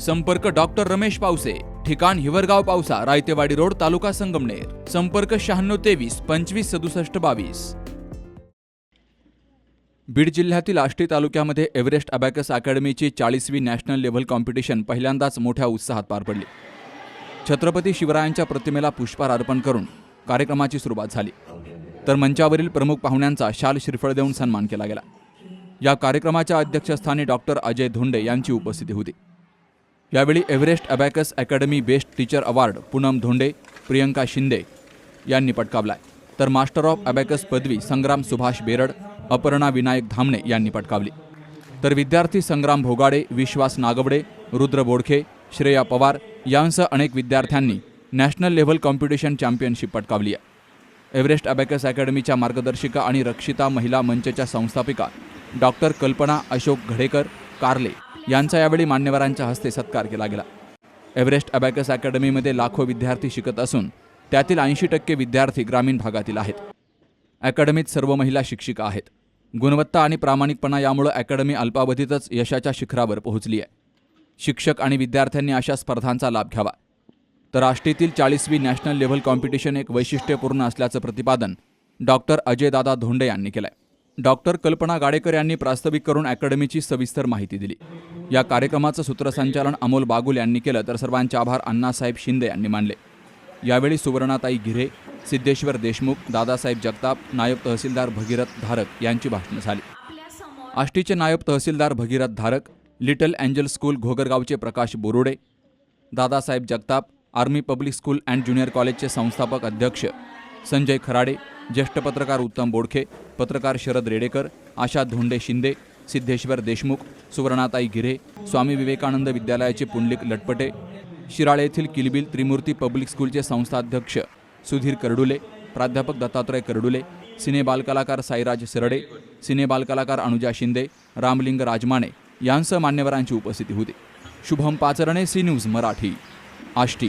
संपर्क डॉक्टर रमेश पावसे ठिकाण हिवरगाव पावसा रायतेवाडी रोड तालुका संगमनेर. संपर्क शहाण्णव तेवीस पंचवीस सदुसष्ट बावीस. बीड जिल्ह्यातील आष्टी तालुक्यामध्ये एव्हरेस्ट अबॅकस अकॅडमीची चाळीसवी नॅशनल लेव्हल कॉम्पिटिशन पहिल्यांदाच मोठ्या उत्साहात पार पडली. छत्रपती शिवरायांच्या प्रतिमेला पुष्पहार अर्पण करून कार्यक्रमाची सुरुवात झाली. तर मंचावरील प्रमुख पाहुण्यांचा शाल श्रीफळ देऊन सन्मान केला गेला. या कार्यक्रमाच्या अध्यक्षस्थानी डॉक्टर अजय धोंडे यांची उपस्थिती होती. यावेळी Everest abacus academy best teacher award Poonam Dhonde Priyanka Shinde यांनी पटकावलाय. तर मास्टर ऑफ अबॅकस पदवी संग्राम सुभाष बेरड अपर्णा विनायक धामणे यांनी पटकावली. तर विद्यार्थी संग्राम भोगाडे विश्वास नागवडे रुद्र बोडखे श्रेया पवार यांसह अनेक विद्यार्थ्यांनी नॅशनल लेव्हल कॉम्पिटिशन चॅम्पियनशिप पटकावली आहे. एव्हरेस्ट अबॅकस अकॅडमीच्या मार्गदर्शिका आणि रक्षिता महिला मंचच्या संस्थापिका डॉक्टर कल्पना अशोक घडेकर कारले यांचा यावेळी मान्यवरांच्या हस्ते सत्कार केला गेला. एव्हरेस्ट अबॅकस अकॅडमीमध्ये लाखो विद्यार्थी शिकत असून त्यातील ऐंशी टक्के विद्यार्थी ग्रामीण भागातील आहेत. अकॅडमीत सर्व महिला शिक्षिका आहेत. गुणवत्ता आणि प्रामाणिकपणा यामुळे अकॅडमी अल्पावधीतच यशाच्या शिखरावर पोहोचली आहे. शिक्षक आणि विद्यार्थ्यांनी अशा स्पर्धांचा लाभ घ्यावा. तर आष्टीतील चाळीसवी नॅशनल लेव्हल कॉम्पिटिशन एक वैशिष्ट्यपूर्ण असल्याचं प्रतिपादन डॉक्टर अजयदादा धोंडे यांनी केलं आहे डॉक्टर कल्पना गाडेकर यांनी प्रास्ताविक करून अकॅडमीची सविस्तर माहिती दिली. या कार्यक्रमाचं सूत्रसंचालन अमोल बागुल यांनी केलं तर सर्वांचे आभार अण्णासाहेब शिंदे यांनी मानले. यावेळी सुवर्णाताई गिरे सिद्धेश्वर देशमुख दादासाहेब जगताप नायब तहसीलदार भगीरथ धारक यांची भाषणं झाली. आष्टीचे नायब तहसीलदार Bhagirath Dharak little angel school घोगरगावचे Prakash Borude Dadasaheb Jagtap army public school and junior कॉलेजचे संस्थापक अध्यक्ष संजय खराडे ज्येष्ठ पत्रकार उत्तम बोडखे पत्रकार शरद रेडेकर आशा धोंडे शिंदे सिद्धेश्वर देशमुख सुवर्णाताई गिरे स्वामी विवेकानंद विद्यालयाचे पुंडलिक लटपटे शिराळे येथील किलबिल त्रिमूर्ती पब्लिक स्कूलचे संस्थाध्यक्ष सुधीर करडुले प्राध्यापक दत्तात्रय करडुले सिने बालकलाकार साईराज सरडे सिने बालकलाकार अनुजा शिंदे रामलिंग राजमाने यांसह मान्यवरांची उपस्थिती होती. Shubham Pacharne C news Marathi Ashti.